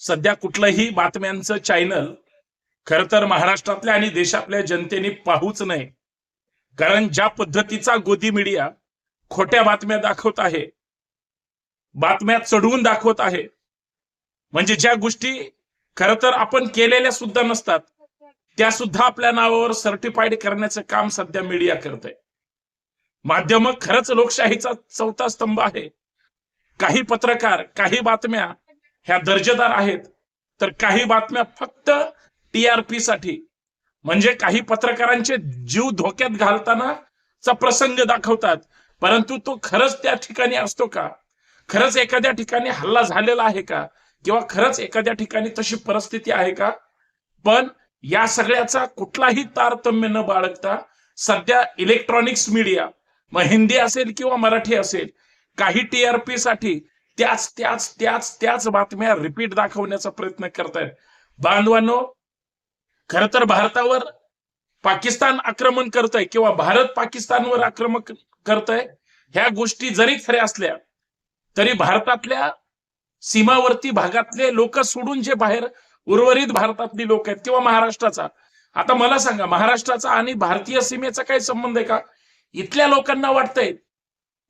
सध्या कुठलंही बातम्यांचं चॅनल खर तर महाराष्ट्रातल्या आणि देशातल्या जनतेने पाहूच नये. कारण ज्या पद्धतीचा गोदी मीडिया खोट्या बातम्या दाखवत आहे बातम्या चढवून दाखवत आहे म्हणजे ज्या गोष्टी खर तर आपण केलेल्या सुद्धा नसतात त्या सुद्धा आपल्या नावावर सर्टिफाईड करण्याचं काम सध्या मीडिया करत आहे माध्यम खरंच लोकशाहीचा चौथा स्तंभ आहे. काही पत्रकार काही बातम्या ह्या दर्जेदार आहेत तर काही बातम्या फक्त टीआरपी साठी. म्हणजे काही पत्रकारांचे जीव धोक्यात घालतानाचा प्रसंग दाखवतात परंतु तो खरंच त्या ठिकाणी असतो का? खरंच एखाद्या ठिकाणी हल्ला झालेला आहे का? किंवा खरंच एखाद्या ठिकाणी तशी परिस्थिती आहे का? पण या सगळ्याचा कुठलाही तारतम्य न बाळगता सध्या इलेक्ट्रॉनिक्स मीडिया मग हिंदी असेल किंवा मराठी असेल काही टीआरपी साठी त्याच त्याच त्याच त्याच बातम्या रिपीट दाखवण्याचा प्रयत्न करतायत. बांधवांनो खर तर भारतावर पाकिस्तान आक्रमण करतोय किंवा भारत पाकिस्तानवर आक्रमण करतय ह्या गोष्टी जरी खऱ्या असल्या तरी भारतातल्या सीमावर्ती भागातले लोक सोडून जे बाहेर उर्वरित भारतातली लोक आहेत किंवा महाराष्ट्राचा आता मला सांगा महाराष्ट्राचा आणि भारतीय सीमेचा काही संबंध आहे का? इथल्या लोकांना वाटतंय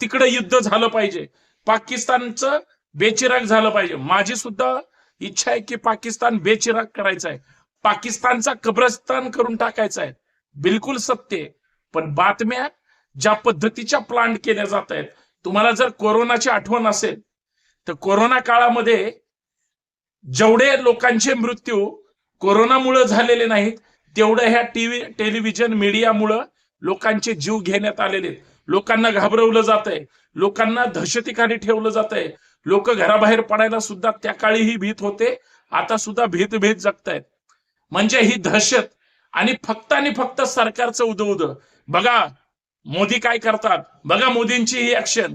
तिकडे युद्ध झालं पाहिजे. पाकिस्तानचं बेचिराग झालं पाहिजे. माझी सुद्धा इच्छा आहे की पाकिस्तान बेचिराग करायचा आहे. पाकिस्तानचा कब्रस्तान करून टाकायचा आहे. बिलकुल सत्य आहे. पण बातम्या ज्या पद्धतीच्या प्लांट केल्या जात आहेत तुम्हाला जर कोरोनाची आठवण असेल तर कोरोना काळामध्ये जेवढे लोकांचे मृत्यू कोरोनामुळे झालेले नाहीत तेवढं ह्या टीव्ही टेलिव्हिजन मीडियामुळं लोकांचे जीव घेण्यात आलेले आहेत. लोकांना घाबरवलं जात आहे लोकांना दहशतीखाली ठेवलं जात आहे लोक घराबाहेर पडायला सुद्धा त्या काळीही भीत होते. आता सुद्धा भीत भीत जगतायत. म्हणजे ही दहशत आणि फक्त आणि फक्त सरकारचं उद उद. बघा मोदी काय करतात? बघा मोदींची ही ऍक्शन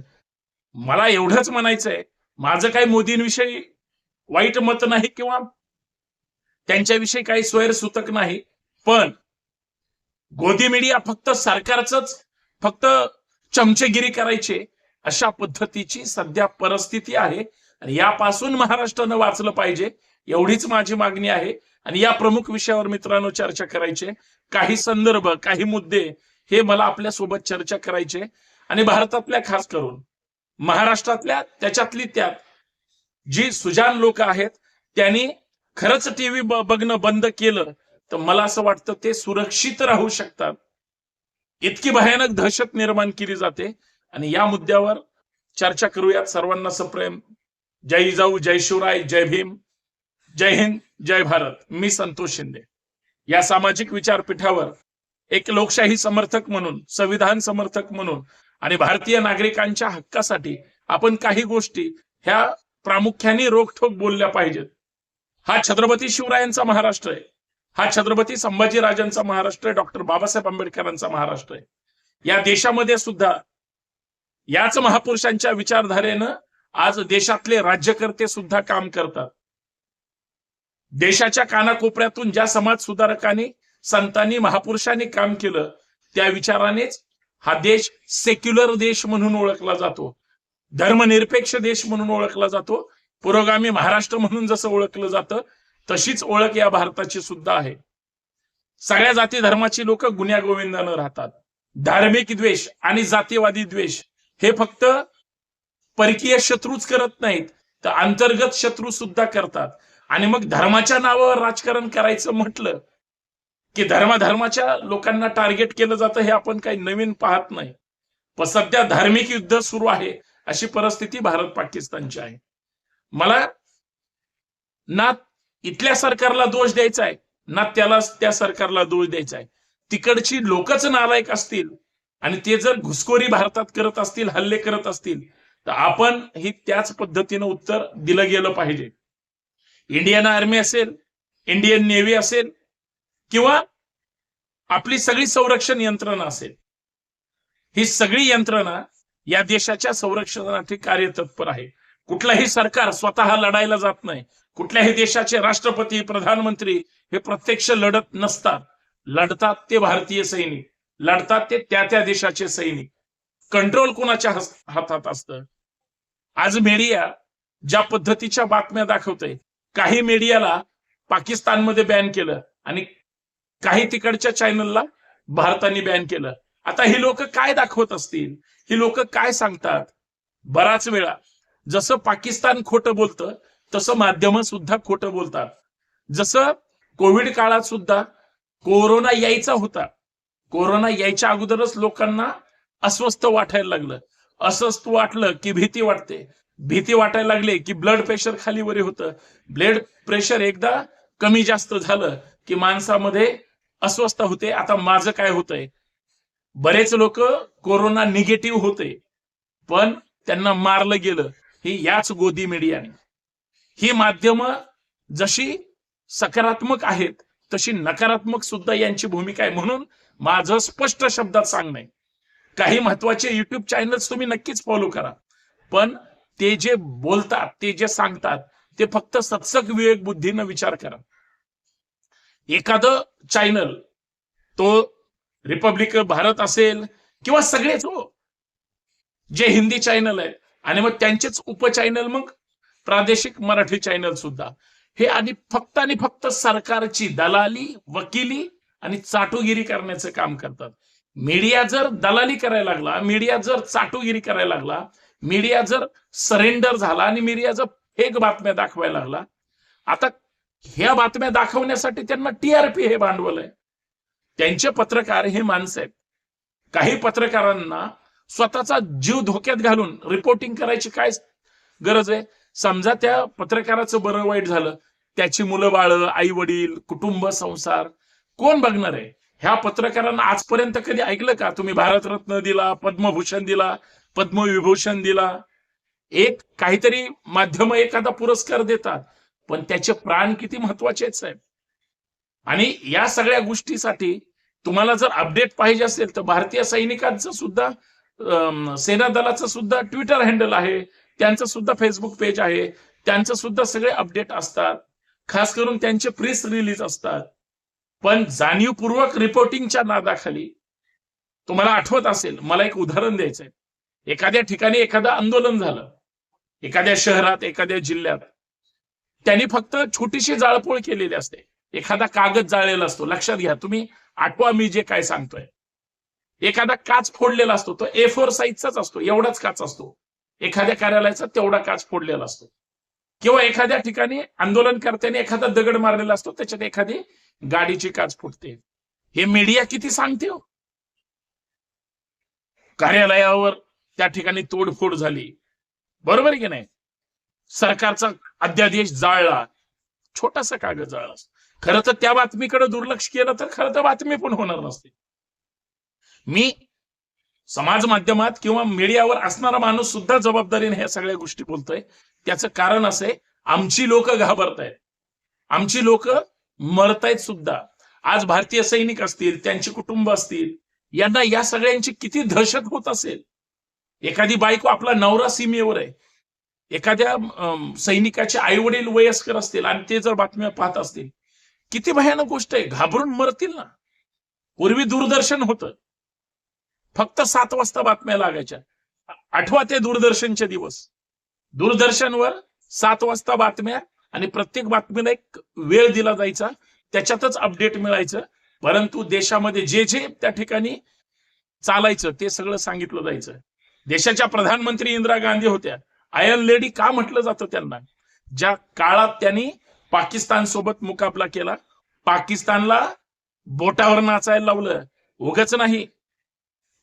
मला एवढंच म्हणायचंय माझं काही मोदींविषयी वाईट मत नाही किंवा त्यांच्याविषयी काही स्वैरसूतक नाही. पण गोदी मीडिया फक्त सरकारच फक्त चमचेगिरी करायचे. अशा पद्धतीची सध्या परिस्थिती आहे. आणि यापासून महाराष्ट्रानं वाचलं पाहिजे. एवढीच माझी मागणी आहे. आणि या प्रमुख विषयावर मित्रांनो चर्चा करायचे. काही संदर्भ काही मुद्दे हे मला आपल्यासोबत चर्चा करायचे. आणि भारतातल्या खास करून महाराष्ट्रातल्या त्याच्यातली त्यात जी सुजान लोक आहेत त्यांनी खरंच टीव्ही बघणं बंद केलं तर मला असं वाटतं ते सुरक्षित राहू शकतात. इतकी भयानक दहशत निर्माण केली जाते. आणि या मुद्द्यावर चर्चा करूयात सर्वांना सप्रेम. जय जाऊ जय शिवराय जय भीम. जय हिंद जय भारत. मी संतोष शिंदे. या सामाजिक विचारपीठावर एक लोकशाही समर्थक म्हणून संविधान समर्थक म्हणून आणि भारतीय नागरिकांच्या हक्कासाठी आपण काही गोष्टी ह्या प्रामुख्याने रोखठोक बोलल्या पाहिजेत. हा छत्रपती शिवरायांचा महाराष्ट्र आहे. हा छत्रपती संभाजीराजांचा महाराष्ट्र आहे. डॉक्टर बाबासाहेब आंबेडकरांचा महाराष्ट्र आहे. या देशामध्ये सुद्धा याच महापुरुषांच्या विचारधारेनं आज देशातले राज्यकर्ते सुद्धा काम करतात. देशाच्या कानाकोपऱ्यातून ज्या समाज सुधारकांनी संतांनी महापुरुषांनी काम केलं त्या विचारानेच हा देश सेक्युलर देश म्हणून ओळखला जातो. धर्मनिरपेक्ष देश म्हणून ओळखला जातो. पुरोगामी महाराष्ट्र म्हणून जसं ओळखलं जातं तशीच ओळख या भारताची सुद्धा आहे. सगळ्या जाती धर्माची लोक गुन्ह्या गोविंदानं राहतात. धार्मिक द्वेष आणि जातीवादी द्वेष हे फक्त परकीय शत्रूच करत नाहीत तर अंतर्गत शत्रू सुद्धा करतात. आणि मग धर्माच्या नावावर राजकारण करायचं म्हटलं की धर्माधर्माच्या लोकांना टार्गेट केलं जातं हे आपण काही नवीन पाहत नाही. पण सध्या धार्मिक युद्ध सुरू आहे अशी परिस्थिती भारत पाकिस्तानची आहे. मला ना इथल्या सरकारला दोष द्यायचा आहे ना त्याला त्या सरकारला दोष द्यायचा आहे. तिकडची लोकच नालायक असतील आणि ते जर घुसखोरी भारतात करत असतील हल्ले करत असतील तर आपण ही त्याच पद्धतीनं उत्तर दिलं गेलं पाहिजे. इंडियन आर्मी असेल इंडियन नेव्ही असेल किंवा आपली सगळी संरक्षण यंत्रणा असेल. ही सगळी यंत्रणा या देशाच्या संरक्षणासाठी कार्यतत्पर आहे. कुठलाही सरकार स्वतः लढायला जात नाही. कुठल्याही देशाचे राष्ट्रपती प्रधानमंत्री हे प्रत्यक्ष लढत नसतात. लढतात ते भारतीय सैनिक. लढतात ते त्या त्या देशाचे सैनिक. कंट्रोल कोणाच्या हातात असतं? आज मीडिया ज्या पद्धतीच्या बातम्या दाखवते काही मीडियाला पाकिस्तानमध्ये बॅन केलं आणि काही तिकडच्या चॅनलला भारताने बॅन केलं. आता ही लोक काय दाखवत असतील? ही लोक काय सांगतात? बराच वेळा जसं पाकिस्तान खोटं बोलतं तसं माध्यम सुद्धा खोटं बोलतात. जसं कोविड काळात सुद्धा कोरोना यायचा होता कोरोना यायच्या अगोदरच लोकांना अस्वस्थ वाटायला लागलं. अस्वस्थ वाटलं की भीती वाटते. भीती वाटायला लागली की ब्लड प्रेशर खालीवरी होतं. ब्लड प्रेशर एकदा कमी जास्त झालं की माणसामध्ये अस्वस्थ होते. आता माझं काय होतंय? बरेच लोक कोरोना निगेटिव्ह होते पण त्यांना मारलं गेलं. हे याच गोदी मीडियाने ही माध्यम जशी सकारात्मक आहेत तशी नकारात्मक सुद्धा यांची भूमिका आहे. म्हणून माझं स्पष्ट शब्दात सांगणे. काही महत्त्वाचे युट्यूब चॅनल्स तुम्ही नक्कीच फॉलो करा. पण ते जे बोलतात ते जे सांगतात ते फक्त सत्सक विवेक बुद्धीनं विचार करा. एखादं चॅनल तो रिपब्लिक भारत असेल किंवा सगळेच हो जे हिंदी चॅनल आहेत. आणि मग त्यांचेच उपचॅनल मग प्रादेशिक मराठी चॅनल सुद्धा. हे आणि फक्त आणि फक्त सरकारची दलाली वकिली आणि चाटुगिरी करण्याचं काम करतात. मीडिया जर दलाली करायला लागला मीडिया जर चाटुगिरी करायला लागला मीडिया जर सरेंडर झाला आणि मीडिया जर फेक बातम्या दाखवायला लागला आता ह्या बातम्या दाखवण्यासाठी त्यांना टीआरपी हे भांडवल आहे. त्यांचे पत्रकार हे माणसं आहेत. काही पत्रकारांना स्वतःचा जीव धोक्यात घालून रिपोर्टिंग करायची काय गरज आहे? समजा त्या पत्रकाराचं बरं वाईट झालं. त्याची मुलं बाळ आई वडील कुटुंब संसार कोण बघणार आहे? ह्या पत्रकारांना आजपर्यंत कधी ऐकलं का? तुम्ही भारतरत्न दिला पद्मभूषण दिला पद्मविभूषण दिला. एक काहीतरी माध्यम एखादा पुरस्कार देतात पण त्याचे प्राण किती महत्त्वाचे आहेत साहेब? आणि या सगळ्या गोष्टीसाठी तुम्हाला जर अपडेट पाहिजे असेल तर भारतीय सैनिकांचं सुद्धा सेना दलाचं सुद्धा ट्विटर हँडल आहे त्यांचं सुद्धा फेसबुक पेज आहे त्यांचं सुद्धा सगळे अपडेट असतात. खास करून त्यांचे प्रेस रिलीज असतात. पण जाणीवपूर्वक रिपोर्टिंगच्या नादाखाली तुम्हाला आठवत असेल मला एक उदाहरण द्यायचंय. एखाद्या ठिकाणी एखादं आंदोलन झालं एखाद्या शहरात एखाद्या जिल्ह्यात त्यांनी फक्त छोटीशी जाळपोळ केलेली असते. एखादा कागद जाळलेला असतो. लक्षात घ्या तुम्ही आठवा मी जे काय सांगतोय. एखादा काच फोडलेला असतो तो ए फोर साईजचाच असतो एवढाच काच असतो. एखाद्या कार्यालयाचा तेवढा काच फोडलेला असतो. किंवा एखाद्या ठिकाणी आंदोलनकर्त्याने एखादा दगड मारलेला असतो त्याच्यात एखादी गाडीची काच फुटते. हे मीडिया किती सांगते हो? कार्यालयावर त्या ठिकाणी तोडफोड झाली. बरोबर आहे की नाही? सरकारचा अध्यादेश जाळला. छोटासा कागद जाळला खरं तर त्या बातमीकडे दुर्लक्ष केलं तर खरं तर बातमी पण होणार नसते. मी समाज माध्यमात किंवा मीडियावर असणारा माणूस सुद्धा जबाबदारीने ह्या सगळ्या गोष्टी बोलतोय. त्याचं कारण असं आहे आमची लोक घाबरतायत. आमची लोक मरतायत सुद्धा. आज भारतीय सैनिक असतील त्यांची कुटुंब असतील यांना या सगळ्यांची किती दहशत होत असेल? एखादी बायको आपला नवरा सीमेवर आहे. एखाद्या सैनिकाचे आई वडील वयस्कर असतील आणि ते जर बातम्या पाहत असतील किती भयानक गोष्ट आहे. घाबरून मरतील ना. पूर्वी दूरदर्शन होतं. फक्त सात वाजता बातम्या लागायच्या. आठवा ते दूरदर्शनचे दिवस. दूरदर्शनवर सात वाजता बातम्या आणि प्रत्येक बातमीला एक वेळ दिला जायचा. त्याच्यातच अपडेट मिळायचं. परंतु देशामध्ये जे जे त्या ठिकाणी चालायचं ते सगळं सांगितलं जायचं. देशाच्या प्रधानमंत्री इंदिरा गांधी होत्या. आयर्न लेडी का म्हटलं जातं त्यांना? ज्या काळात त्यांनी पाकिस्तान सोबत मुकाबला केला पाकिस्तानला बोटावर नाचायला लावलं. उगच नाही.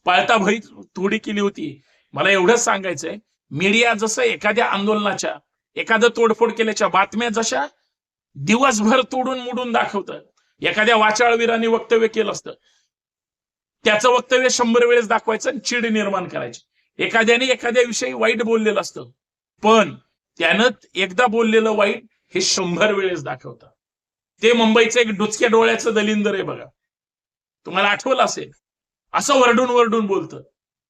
पाळता भई थोडी केली होती. मला एवढंच सांगायचंय. मीडिया जसं एखाद्या आंदोलनाच्या एखादं तोडफोड केल्याच्या बातम्या जशा दिवसभर तोडून मोडून दाखवतं. एखाद्या वाचाळवीराने वक्तव्य केलं असतं. त्याचं वक्तव्य शंभर वेळेस दाखवायचं आणि चिड निर्माण करायची. एखाद्याने एखाद्या विषयी वाईट बोललेलं असतं. पण त्यानं एकदा बोललेलं वाईट हे शंभर वेळेस दाखवतं. ते मुंबईचं एक डुचक्या डोळ्याचं दलिंदर आहे बघा. तुम्हाला आठवलं असेल? असं वरडून वरडून बोलतं.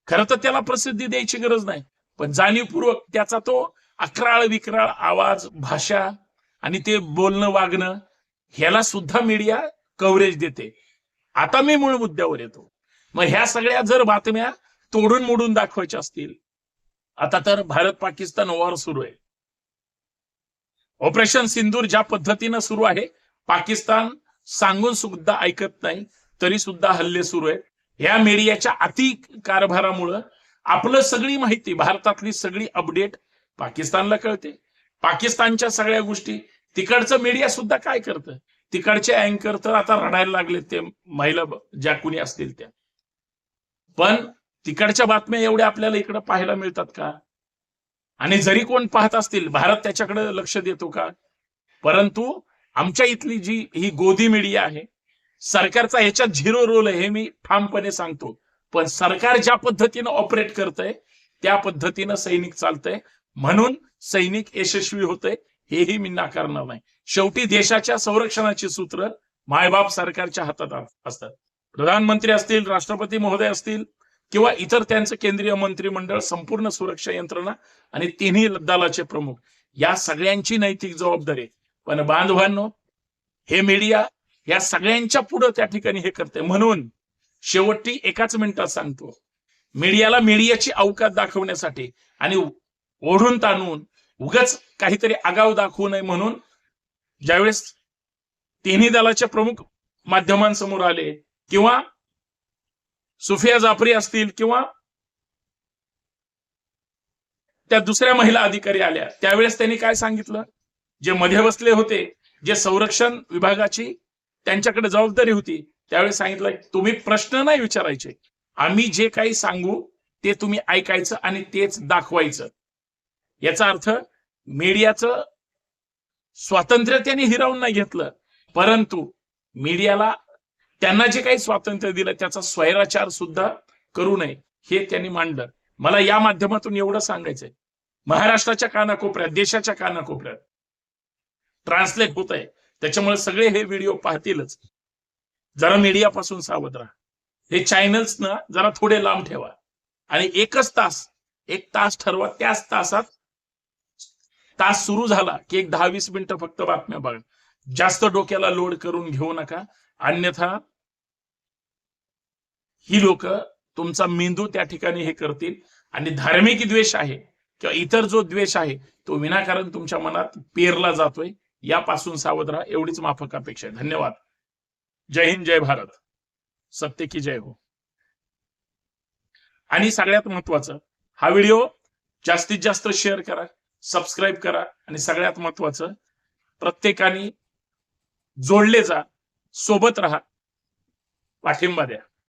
खरं तर त्याला प्रसिद्धी द्यायची गरज नाही. पण जाणीवपूर्वक त्याचा तो अकराळ विकराळ आवाज भाषा आणि ते बोलणं वागणं ह्याला सुद्धा मीडिया कव्हरेज देते. आता मी मूळ मुद्द्यावर येतो. मग ह्या सगळ्या जर बातम्या तोडून मोडून दाखवायच्या असतील आता तर भारत पाकिस्तान वॉर सुरू आहे. ऑपरेशन सिंदूर ज्या पद्धतीनं सुरू आहे पाकिस्तान सांगून सुद्धा ऐकत नाही तरी सुद्धा हल्ले सुरू आहेत. या मीडियाच्या अति कारभारामुळं आपलं सगळी माहिती भारतातली सगळी अपडेट पाकिस्तानला कळते. पाकिस्तानच्या सगळ्या गोष्टी तिकडचं मीडिया सुद्धा काय करतं? तिकडचे अँकर तर आता रडायला लागले ते महिला ज्या कुणी असतील त्या. पण तिकडच्या बातम्या एवढ्या आपल्याला इकडे पाहायला मिळतात का? आणि जरी कोण पाहत असतील भारत त्याच्याकडे लक्ष देतो का? परंतु आमच्या इथली जी ही गोदी मीडिया आहे सरकारचा ह्याच्यात झिरो रोल आहे हे मी ठामपणे सांगतो. पण सरकार ज्या पद्धतीनं ऑपरेट करतंय त्या पद्धतीनं सैनिक चालतंय. म्हणून सैनिक यशस्वी होतंय हेही मी नाकारणार नाही. शेवटी देशाच्या संरक्षणाची सूत्र मायबाप सरकारच्या हातात असतात. प्रधानमंत्री असतील राष्ट्रपती महोदय असतील किंवा इतर त्यांचं केंद्रीय मंत्रिमंडळ संपूर्ण सुरक्षा यंत्रणा आणि तिन्ही दलाचे प्रमुख. या सगळ्यांची नैतिक जबाबदारी पण बांधवांनो हे मीडिया या सगळ्यांच्या पुढे त्या ठिकाणी हे करते म्हणून शेवटी एकाच मिनिटात सांगतो. मीडियाला मीडियाची अवकात दाखवण्यासाठी आणि ओढून ताणून उगाच काहीतरी आगाव दाखवू नये म्हणून ज्यावेळेस तिन्ही दलाच्या प्रमुख माध्यमांसमोर आले किंवा सुफिया जाफरी असतील किंवा त्या दुसऱ्या महिला अधिकारी आल्या त्यावेळेस त्यांनी काय सांगितलं? जे मध्ये बसले होते जे संरक्षण विभागाची त्यांच्याकडे जबाबदारी होती त्यावेळी सांगितलं तुम्ही प्रश्न नाही विचारायचे. आम्ही जे काही सांगू ते तुम्ही ऐकायचं आणि तेच दाखवायचं. याचा अर्थ मीडियाचं स्वातंत्र्य त्यांनी हिरावून नाही घेतलं परंतु मीडियाला त्यांना जे काही स्वातंत्र्य दिलं त्याचा स्वैराचार सुद्धा करू नये हे त्यांनी मांडलं. मला या माध्यमातून एवढं सांगायचंय. महाराष्ट्राच्या कानाकोपऱ्यात देशाच्या कानाकोपऱ्यात ट्रान्सलेट होत आहे त्याच्यामुळे सगळे हे व्हिडिओ पाहतीलच. जरा मीडियापासून सावध राहा. हे चॅनल्स ना जरा थोडे लांब ठेवा. आणि एकच तास एक तास ठरवा त्याच तासात तास सुरू झाला की एक दहा वीस मिनिटं फक्त बातम्या बघा. जास्त डोक्याला लोड करून घेऊ नका. अन्यथा ही लोक तुमचा मेंदू त्या ठिकाणी हे करतील. आणि धार्मिक द्वेष आहे किंवा इतर जो द्वेष आहे तो विनाकारण तुमच्या मनात पेरला जातोय. यापासून सावध राहा. एवढीच माफक अपेक्षा आहे. धन्यवाद. जय हिंद जय भारत. सत्य की जय हो. आणि सगळ्यात महत्वाचं हा व्हिडिओ जास्तीत जास्त शेअर करा सबस्क्राईब करा आणि सगळ्यात महत्वाचं प्रत्येकाने जोडले जा सोबत राहा पाठिंबा द्या.